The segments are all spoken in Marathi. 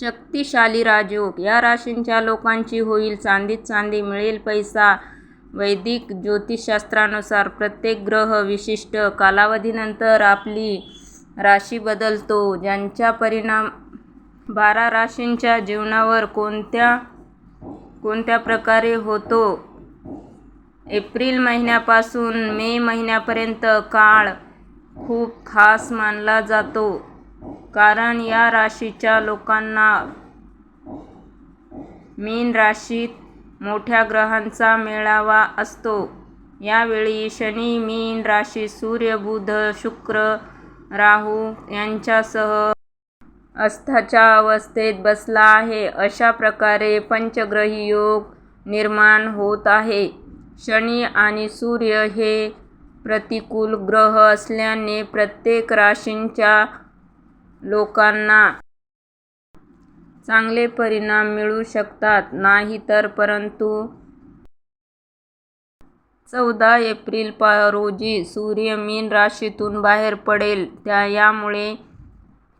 शक्तिशाली राजयोग. या राशींच्या लोकांची होईल चांदीत चांदी मिळेल पैसा वैदिक ज्योतिषशास्त्रानुसार प्रत्येक ग्रह विशिष्ट कालावधीनंतर आपली राशी बदलतो. ज्यांचा परिणाम बारा राशींच्या जीवनावर कोणत्या कोणत्या प्रकारे होतो? एप्रिल महिन्यापासून मे महिन्यापर्यंत काळ खूप खास मानला जातो. कारण या राशीच्या लोकांना मीन राशीत मोठ्या ग्रहांचा मेळावा असतो. यावेळी शनी मीन राशीत सूर्य बुध शुक्र राहू यांच्यासह अस्थाच्या अवस्थेत बसला आहे. अशा प्रकारे पंचग्रही योग निर्माण होत आहे. शनी आणि सूर्य हे प्रतिकूल ग्रह असल्याने प्रत्येक राशींच्या लोकांना चांगले परिणाम मिळू शकतात. नाही तर परंतु चौदा एप्रिल रोजी सूर्य मीन राशीतून बाहेर पडेल. त्या यामुळे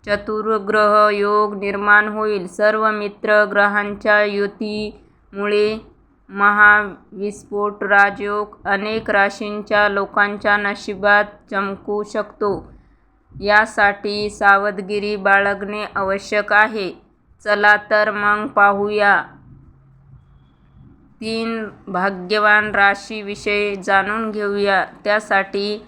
चतुर्ग्रह योग निर्माण होईल. सर्व मित्र ग्रहांच्या युतीमुळे महाविस्फोट राजयोग अनेक राशींच्या लोकांच्या नशिबात चमकू शकतो. यासाठी सावधगिरी बाळगणे आवश्यक आहे. चला तर मग पाहूया. तीन भाग्यवान राशीविषयी जाणून घेऊया. त्यासाठी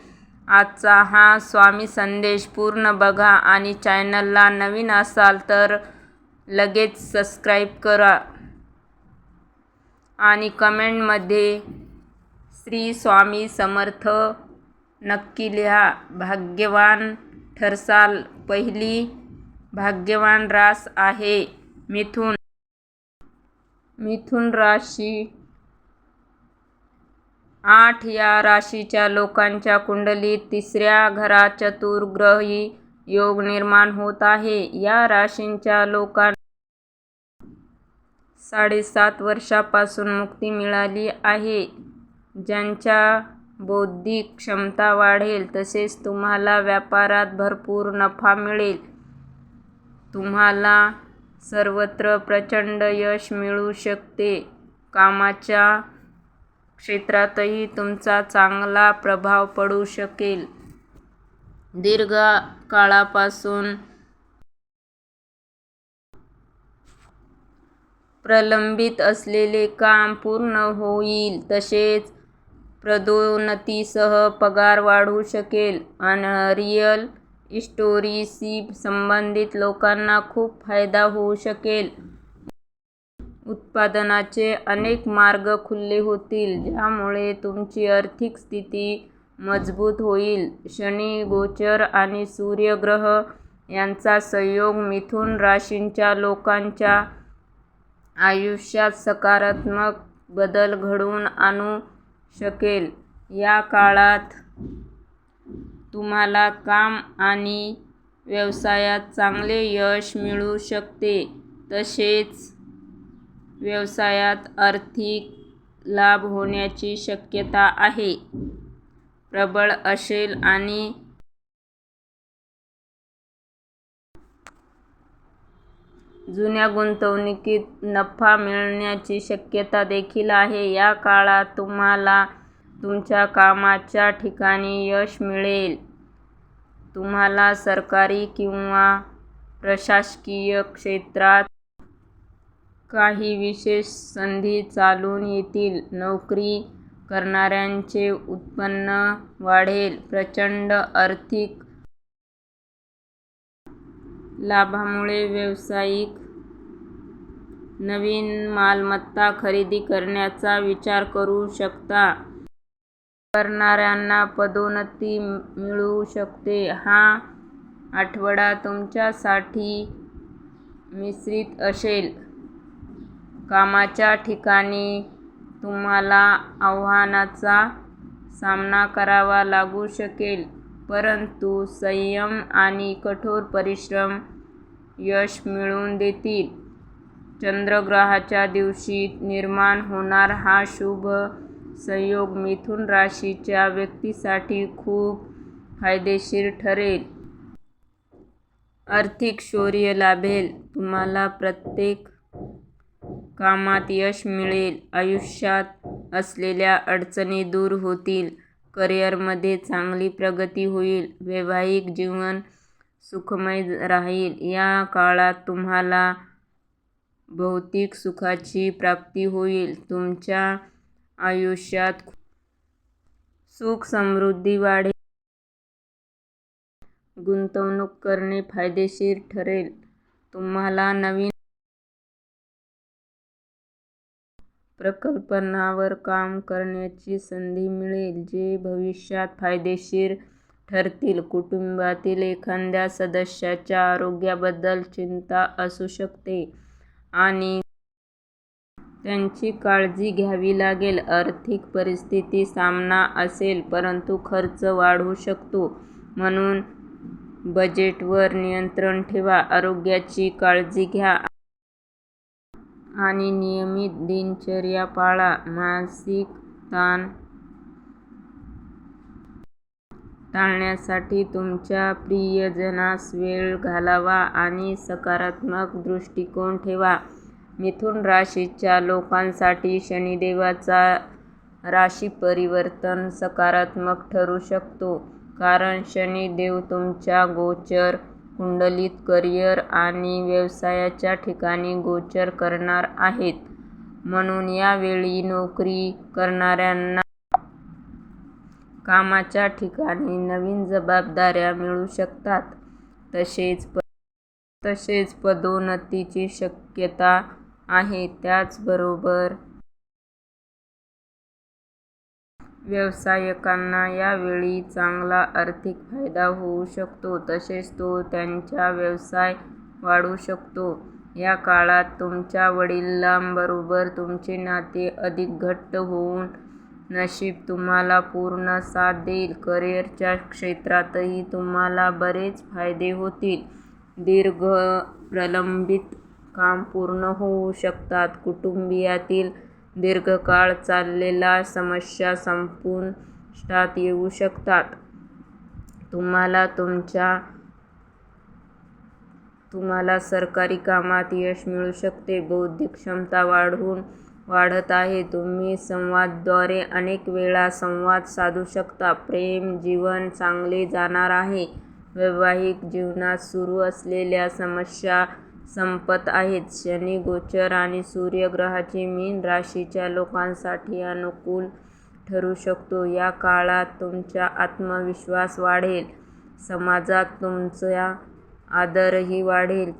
आजचा हा स्वामी संदेश पूर्ण बघा आणि चॅनलला नवीन असाल तर लगेच सबस्क्राईब करा. आणि कमेंटमध्ये श्री स्वामी समर्थ नक्की लिहा. भाग्यवान ठरसाल पहिली भाग्यवान रास आहे मिथुन. मिथुन राशी आठ या राशीच्या लोकांच्या कुंडलीत तिसऱ्या घरात चतुर्ग्रही योग निर्माण होत आहे. या राशींच्या लोकांना साडेसात वर्षापासून मुक्ती मिळाली आहे. ज्यांच्या बौद्धिक क्षमता वाढेल तसेच तुम्हाला व्यापारात भरपूर नफा मिळेल. तुम्हाला सर्वत्र प्रचंड यश मिळू शकते. कामाच्या क्षेत्रातही तुमचा चांगला प्रभाव पडू शकेल. दीर्घ काळापासून प्रलंबित असलेले काम पूर्ण होईल तसेच पदोन्नतीसह पगार वाढू शकेल. आणि रिअल इस्टोरीशी संबंधित लोकांना खूप फायदा होऊ शकेल. उत्पादनाचे अनेक मार्ग खुले होतील ज्यामुळे तुमची आर्थिक स्थिती मजबूत होईल. शनी गोचर आणि सूर्यग्रह यांचा संयोग मिथुन राशीच्या लोकांच्या आयुष्यात सकारात्मक बदल घडवून आणू शकेल. या काळात तुम्हाला काम आणि व्यवसायात चांगले यश मिळू शकते. तसेच व्यवसायात आर्थिक लाभ होण्याची शक्यता आहे. प्रबळ असेल आणि जुन्या गुंतवणुकीत नफा मिळण्याची शक्यता देखील आहे. या काळात तुम्हाला तुमच्या कामाच्या ठिकाणी यश मिळेल. तुम्हाला सरकारी किंवा प्रशासकीय क्षेत्रात काही विशेष संधी चालून येतील. नोकरी करणाऱ्यांचे उत्पन्न वाढेल. प्रचंड आर्थिक लाभामुळे व्यावसायिक नवीन मालमत्ता खरेदी करण्याचा विचार करू शकता. करणाऱ्यांना पदोन्नती मिळू शकते. हा आठवडा तुमच्यासाठी मिश्रित असेल. कामाच्या ठिकाणी तुम्हाला आव्हानांचा सामना करावा लागू शकेल परंतु संयम आणि कठोर परिश्रम यश मिळवून देतील. चंद्रग्रहाच्या दिवशी निर्माण होणार हा शुभ संयोग मिथुन राशीच्या व्यक्तीसाठी खूप फायदेशीर ठरेल. आर्थिक शौर्य लाभेल. तुम्हाला प्रत्येक कामात यश मिळेल. आयुष्यात असलेल्या अडचणी दूर होतील. करिअरमध्ये चांगली प्रगती होईल. वैवाहिक जीवन सुखमय राहील. या काळात तुम्हाला भौतिक सुखाची प्राप्ती होईल. तुमच्या आयुष्यात सुख समृद्धी वाढेल. गुंतवणूक करणे फायदेशीर ठरेल. तुम्हाला नवीन प्रकल्पनावर काम करण्याची संधी मिळेल जे भविष्यात फायदेशीर ठरतील. कुटुंबातील एखाद्या सदस्याच्या आरोग्याबद्दल चिंता असू शकते. आणि त्यांची काळजी घ्यावी लागेल. आर्थिक परिस्थिती सामना असेल परंतु खर्च वाढू शकतो. म्हणून बजेटवर नियंत्रण ठेवा आरोग्याची काळजी घ्या आणि नियमित दिनचर्या पाळा. मानसिक ताण टाळण्यासाठी तुमच्या प्रियजनास वेळ घालवा आणि सकारात्मक दृष्टिकोन ठेवा. मिथुन राशीच्या लोकांसाठी शनिदेवाचा राशी परिवर्तन सकारात्मक ठरू शकतो कारण शनिदेव तुमच्या गोचर कुंडलीत करिअर आणि व्यवसायाच्या ठिकाणी गोचर करणार आहेत. म्हणून यावेळी नोकरी करणाऱ्यांना कामाच्या ठिकाणी नवीन जबाबदाऱ्या मिळू शकतात. तसेच पदोन्नतीची शक्यता आहे. त्याचबरोबर व्यावसायिकांना यावेळी चांगला आर्थिक फायदा होऊ शकतो. तसेच तो त्यांचा व्यवसाय वाढवू शकतो. या काळात तुमच्या वडिलांबरोबर तुमचे नाते अधिक घट्ट होऊन नशीब तुम्हाला पूर्ण साथ देईल. करिअरच्या क्षेत्रातही तुम्हाला बरेच फायदे होतील. दीर्घ प्रलंबित काम पूर्ण होऊ शकतात. कुटुंबियातील दीर्घकाळ चाललेल्या समस्या संपुष्टात येऊ शकतात. तुम्हाला तुमच्या तुम्हाला सरकारी कामात यश मिळू शकते. बौद्धिक क्षमता वाढत आहे. तुम्ही संवादाद्वारे अनेक वेळा संवाद साधू शकता. प्रेम जीवन चांगले जाणार आहे. वैवाहिक जीवनात सुरू असलेल्या समस्या संपत आहेत. शनी गोचर आणि सूर्यग्रहाची मीन राशीच्या लोकांसाठी अनुकूल ठरू शकतो. या काळात तुमचा आत्मविश्वास वाढेल. समाजात तुमचा आदरही वाढेल.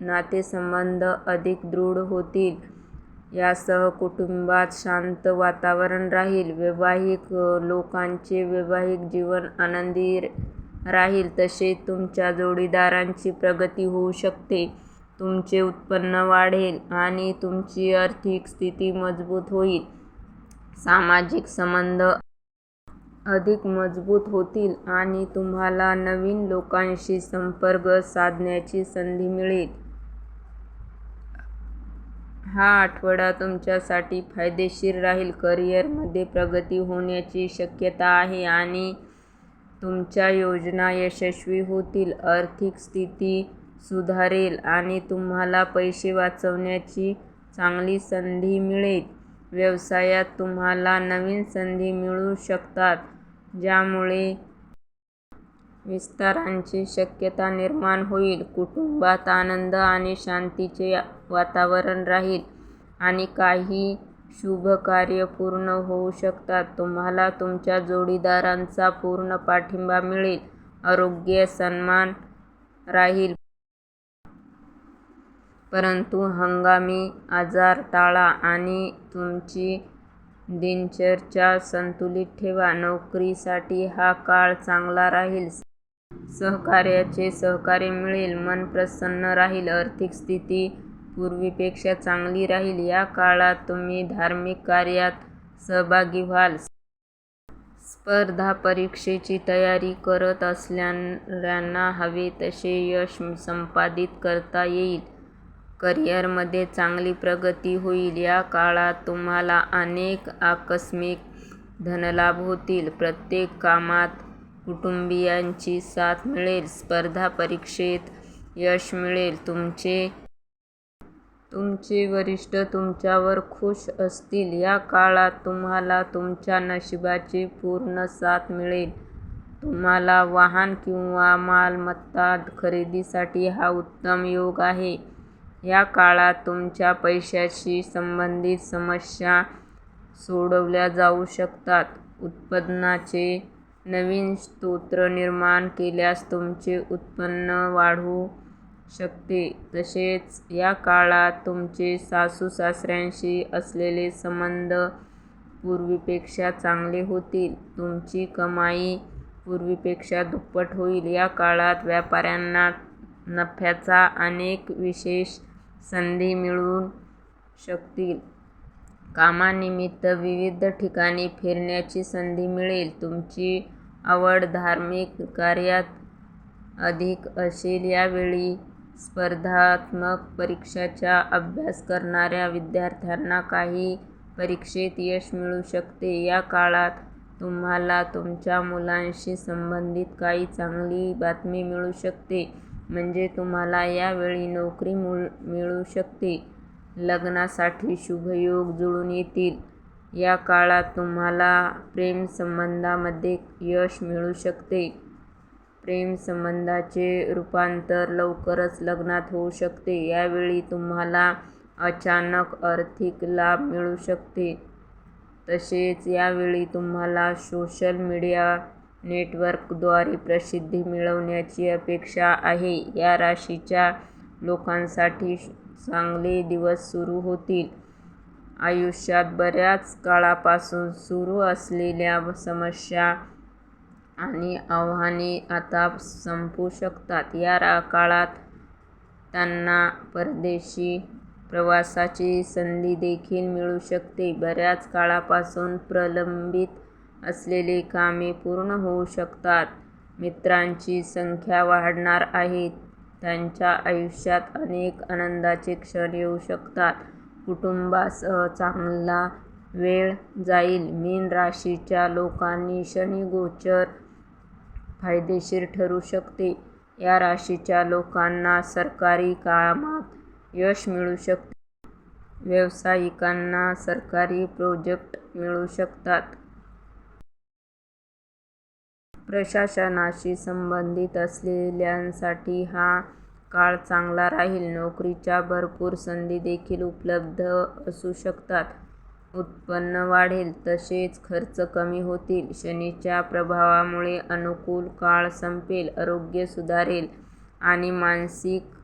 नातेसंबंध अधिक दृढ होतील. यासह कुटुंबात शांत वातावरण राहील वैवाहिक लोकांचे वैवाहिक जीवन आनंदी राहील तसेच तुमच्या जोडीदारांची प्रगती होऊ शकते. तुमचे उत्पन्न वाढेल आणि तुमची आर्थिक स्थिती मजबूत होईल. सामाजिक संबंध अधिक मजबूत होतील आणि तुम्हाला नवीन लोकांशी संपर्क साधण्याची संधी मिळेल. हा आठवडा तुमच्यासाठी फायदेशीर राहील. करिअरमध्ये प्रगती होण्याची शक्यता आहे आणि तुमच्या योजना यशस्वी होतील. आर्थिक स्थिती सुधारेल आणि तुम्हाला पैसे वाचवण्याची चांगली संधी मिळेल. व्यवसायात तुम्हाला नवीन संधी मिळू शकतात ज्यामुळे विस्ताराची शक्यता निर्माण होईल. कुटुंबात आनंद आणि शांतीचे वातावरण राहील आणि काही शुभ कार्य पूर्ण होऊ शकतात. तुम्हाला तुमच्या जोडीदारांचा पूर्ण पाठिंबा मिळेल. आरोग्य सन्मान राहील. परंतु हंगामी आजार टाळा आणि तुमची दिनचर्या संतुलित ठेवा. नोकरीसाठी हा काळ चांगला राहील. सहकार्याचे सहकार्य मिळेल मन प्रसन्न राहील आर्थिक स्थिती पूर्वीपेक्षा चांगली राहील. या काळात तुम्ही धार्मिक कार्यात सहभागी व्हाल. स्पर्धा परीक्षेची तयारी करत असणाऱ्यांना हवे तसे यश संपादित करता येईल. करिअरमध्ये चांगली प्रगती होईल. या काळात तुम्हाला अनेक आकस्मिक धनलाभ होतील. प्रत्येक कामात कुटुंबियांची साथ मिळेल स्पर्धा परीक्षेत यश मिळेल. तुमचे तुमचे वरिष्ठ तुमच्यावर खुश असतील. या काळात तुम्हाला तुमच्या नशिबाची पूर्ण साथ मिळेल. तुम्हाला वाहन किंवा मालमत्ता खरेदीसाठी हा उत्तम योग आहे. या काळात तुमच्या पैशाशी संबंधित समस्या सोडवल्या जाऊ शकतात. उत्पन्नाचे नवीन स्रोत निर्माण केल्यास तुमचे उत्पन्न वाढू शकते. तसेच या काळात तुमचे सासू-सासऱ्यांशी असलेले संबंध पूर्वीपेक्षा चांगले होतील. तुमची कमाई पूर्वीपेक्षा दुप्पट होईल. या काळात व्यापाऱ्यांना नफ्याच्या अनेक विशेष संधी मिळू शकतील. कामानिमित्त विविध ठिकाणी फिरण्याची संधी मिळेल. तुमची आवड धार्मिक कार्यात अधिक असेल. यावेळी स्पर्धात्मक परीक्षांचा अभ्यास करणाऱ्या विद्यार्थ्यांना काही परीक्षेत यश मिळू शकते. या काळात तुम्हाला तुमच्या मुलांशी संबंधित काही चांगली बातमी मिळू शकते. म्हणजे तुम्हाला यावेळी नोकरी मिळू शकते. लग्नासाठी शुभयोग जुळून येतील. या काळात तुम्हाला प्रेमसंबंधामध्ये यश मिळू शकते. प्रेमसंबंधाचे रूपांतर लवकरच लग्नात होऊ शकते. यावेळी तुम्हाला अचानक आर्थिक लाभ मिळू शकते तसेच यावेळी तुम्हाला सोशल मीडिया नेटवर्कद्वारे प्रसिद्धी मिळवण्याची अपेक्षा आहे. या राशीच्या लोकांसाठी चांगले दिवस सुरू होतील. आयुष्यात बऱ्याच काळापासून सुरू असलेल्या समस्या आणि आव्हाने आता संपू शकतात. या काळात त्यांना परदेशी प्रवासाची संधी देखील मिळू शकते. बऱ्याच काळापासून प्रलंबित असलेली कामे पूर्ण होऊ शकतात. मित्रांची संख्या वाढणार आहे. त्यांच्या आयुष्यात अनेक आनंदाचे क्षण येऊ शकतात. कुटुंबासह चांगला वेळ जाईल. मीन राशीच्या लोकांनी शनिगोचर फायदेशीर ठरू शकते. या राशीच्या लोकांना सरकारी कामात यश मिळू शकते. व्यावसायिकांना सरकारी प्रोजेक्ट मिळू शकतात. प्रशासनाशी संबंधित असलेल्यांसाठी हा काळ चांगला राहील. नोकरीच्या भरपूर संधी देखील उपलब्ध असू शकतात. उत्पन्न वाढेल. तसेच खर्च कमी होतील. शनीच्या प्रभावामुळे अनुकूल काळ संपेल. आरोग्य सुधारेल आणि मानसिक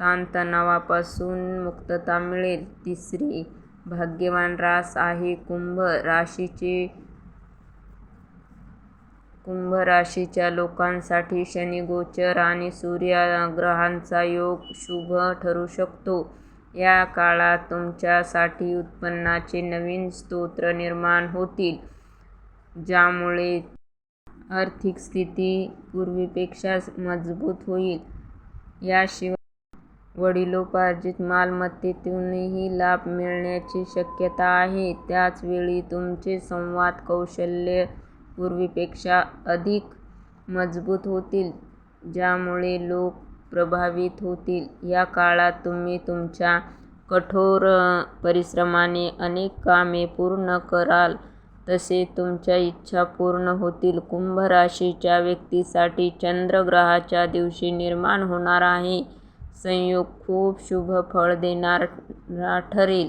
ताणतणावापासून मुक्तता मिळेल. तिसरी भाग्यवान रास आहे कुंभ राशीचे कुंभ राशीच्या लोकांसाठी शनिगोचर आणि सूर्यग्रहणाचा योग शुभ ठरू शकतो. या काळात तुमच्यासाठी उत्पन्नाचे नवीन स्रोत निर्माण होतील. ज्यामुळे आर्थिक स्थिती पूर्वीपेक्षा मजबूत होईल. याशिवाय वडिलोपार्जित मालमत्तेतूनही लाभ मिळण्याची शक्यता आहे. त्याचवेळी तुमचे संवाद कौशल्य पूर्वीपेक्षा अधिक मजबूत होतील. ज्यामुळे लोक प्रभावित होतील. या काळात तुम्ही तुमच्या कठोर परिश्रमाने अनेक कामे पूर्ण कराल. तसे तुमच्या इच्छा पूर्ण होतील. कुंभ राशीच्या व्यक्तीसाठी चंद्रग्रहाच्या दिवशी निर्माण होणार आहे संयोग खूप शुभ फळ देणारा ठरेल.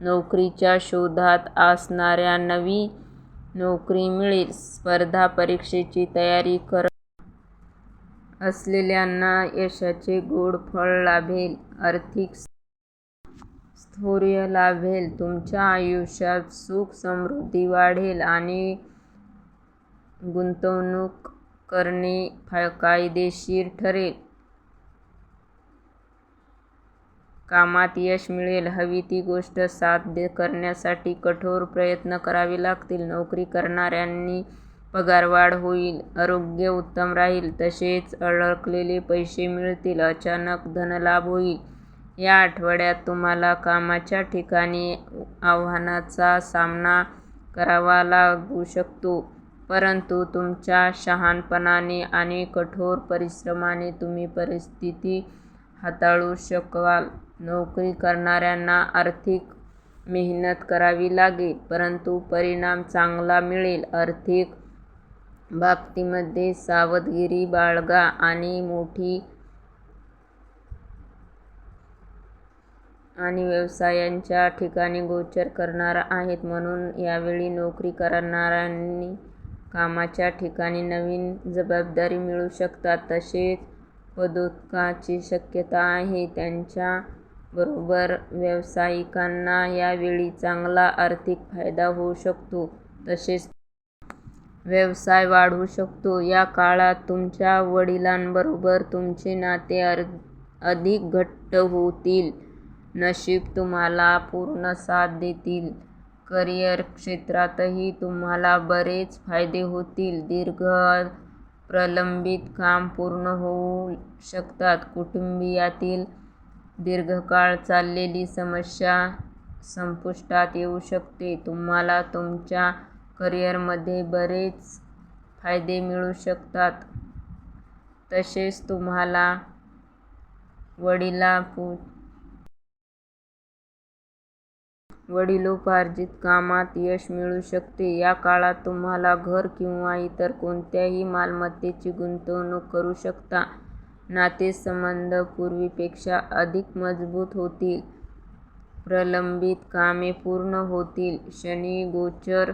नोकरीच्या शोधात असणाऱ्या नवी नोकरी मिळेल. स्पर्धा परीक्षेची तयारी करत असलेल्यांना यशाचे गोड फळ लाभेल. आर्थिक स्थैर्य लाभेल. तुमच्या आयुष्यात सुख समृद्धी वाढेल आणि गुंतवणूक करणे फायदेशीर ठरेल. कामात यश मिळेल. हवी ती गोष्ट साध्य करण्यासाठी कठोर प्रयत्न करावे लागतील. नोकरी करणाऱ्यांनी पगारवाढ होईल. आरोग्य उत्तम राहील. तसेच अडकलेले पैसे मिळतील. अचानक धनलाभ होईल. या आठवड्यात तुम्हाला कामाच्या ठिकाणी आव्हानाचा सामना करावा लागू शकतो. परंतु तुमच्या शहाणपणाने आणि कठोर परिश्रमाने तुम्ही परिस्थिती हाताळू शकाल. नोकरी करणाऱ्यांना आर्थिक मेहनत करावी लागेल, परंतु परिणाम चांगला मिळेल. आर्थिक बाबतींमध्ये सावधगिरी बाळगा आणि मोठी आणि व्यवसायांच्या ठिकाणी गोचर करणार आहेत म्हणून यावेळी नोकरी करणाऱ्यांनी कामाच्या ठिकाणी नवीन जबाबदारी मिळू शकतात. तसेच पदोन्नतीची शक्यता आहे. त्यांच्याबरोबर व्यावसायिकांना यावेळी चांगला आर्थिक फायदा होऊ शकतो. तसेच व्यवसाय वाढू शकतो. या काळात तुमच्या वडिलांबरोबर तुमचे नाते अधिक घट्ट होतील. नशीब तुम्हाला पूर्ण साथ देईल. करिअर क्षेत्रातही तुम्हाला बरेच फायदे होतील. दीर्घ प्रलंबित काम पूर्ण होऊ शकतात. कुटुंबियातील दीर्घकाळ चाललेली समस्या संपुष्टात येऊ शकते. तुम्हाला तुमच्या करिअरमध्ये बरेच फायदे मिळू शकतात. तसेच तुम्हाला वडिलापू वडिलोपार्जित कामात यश मिळू शकते. या काळात तुम्हाला घर किंवा इतर कोणत्याही मालमत्तेची गुंतवणूक करू शकता. नातेसंबंध पूर्वीपेक्षा अधिक मजबूत होतील. प्रलंबित कामे पूर्ण होतील. शनी गोचर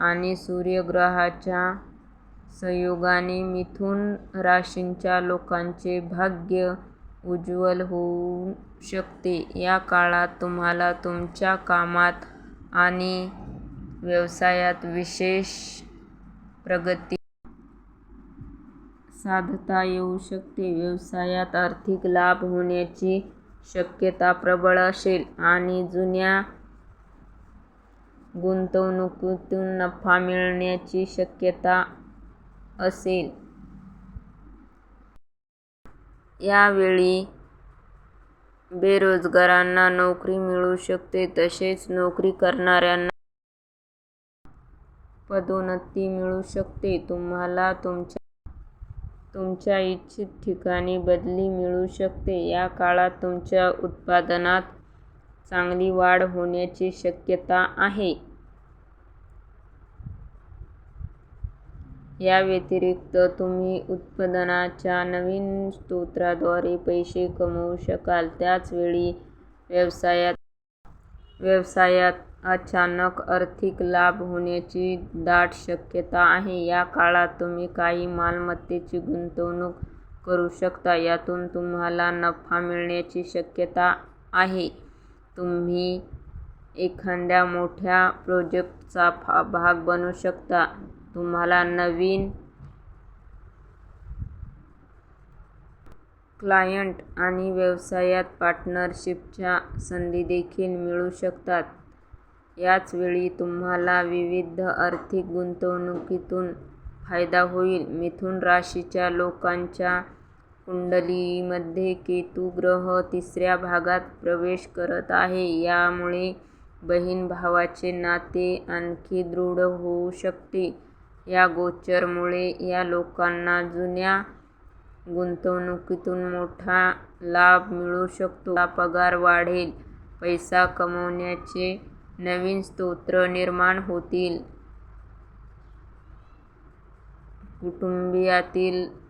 आणि सूर्यग्रहाच्या संयोगाने मिथुन राशीच्या लोकांचे भाग्य उज्ज्वल होऊन शकते. या काळात तुम्हाला तुमच्या कामात आणि व्यवसायात विशेष प्रगती साधता येऊ शकते. व्यवसायात आर्थिक लाभ होण्याची शक्यता प्रबळ असेल आणि जुन्या गुंतवणुकीतून नफा मिळण्याची शक्यता असेल. यावेळी बेरोजगारांना नोकरी मिळू शकते. तसेच नोकरी करणाऱ्यांना पदोन्नती मिळू शकते. तुम्हाला तुमच्या इच्छित ठिकाणी बदली मिळू शकते. या काळात तुमच्या उत्पन्नात चांगली वाढ होण्याची शक्यता आहे. या व्यतिरिक्त तुम्ही उत्पादनाच्या नवीन स्रोतांद्वारे पैसे कमवू शकाल. त्याच वेळी व्यवसायात अचानक आर्थिक लाभ होण्याची दाट शक्यता आहे. या काळात तुम्ही काही मालमत्तेची गुंतवणूक करू शकता. यातून तुम्हाला नफा मिळण्याची शक्यता आहे. तुम्ही एखाद्या मोठ्या प्रोजेक्टचा भाग बनू शकता. तुम्हाला नवीन क्लायंट आणि व्यवसायात पार्टनरशिपच्या संधी देखील मिळू शकतात. याच वेळी तुम्हाला विविध आर्थिक गुंतवणुकीतून फायदा होईल. मिथुन राशीच्या लोकांच्या कुंडलीमध्ये केतू ग्रह तिसऱ्या भागात प्रवेश करत आहे. यामुळे बहीण-भावाचे नाते आणखी दृढ होऊ शकते. या गोचरमुळे या लोकांना जुन्या गुंतवणुकीतून मोठा लाभ मिळू शकतो. तुमचा पगार वाढेल. पैसा कमवण्याचे नवीन स्रोत निर्माण होतील. कुटुंबातील